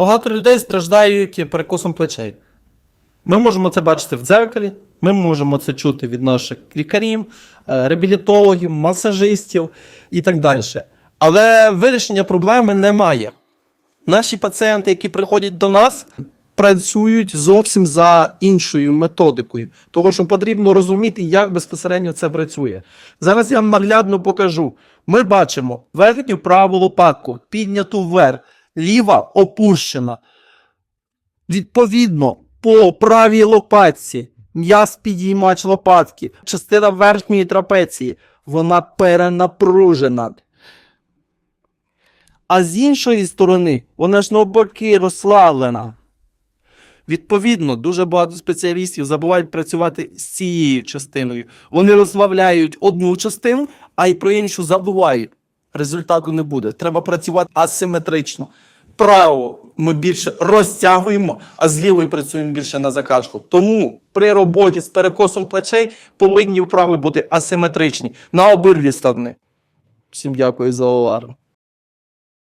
Багато людей страждають перекосом плечей. Ми можемо це бачити в дзеркалі, ми можемо це чути від наших лікарів, е, реабілітологів, масажистів і так далі. Але вирішення проблеми немає. Наші пацієнти, які приходять до нас, працюють зовсім за іншою методикою, тому що потрібно розуміти, як безпосередньо це працює. Зараз я вам наглядно покажу. Ми бачимо верхню праву лопатку підняту вверх, ліва опущена. Відповідно, по правій лопатці м'яз підіймач лопатки, частина верхньої трапеції, вона перенапружена. А з іншої сторони, вона ж навпаки розслаблена. Відповідно, дуже багато спеціалістів забувають працювати з цією частиною. Вони розслабляють одну частину, а й про іншу забувають. Результату не буде. Треба працювати асиметрично. Право ми більше розтягуємо, а з лівою працюємо більше на закачку. Тому при роботі з перекосом плечей повинні вправи бути асиметричні на обидві сторони. Всім дякую за увагу.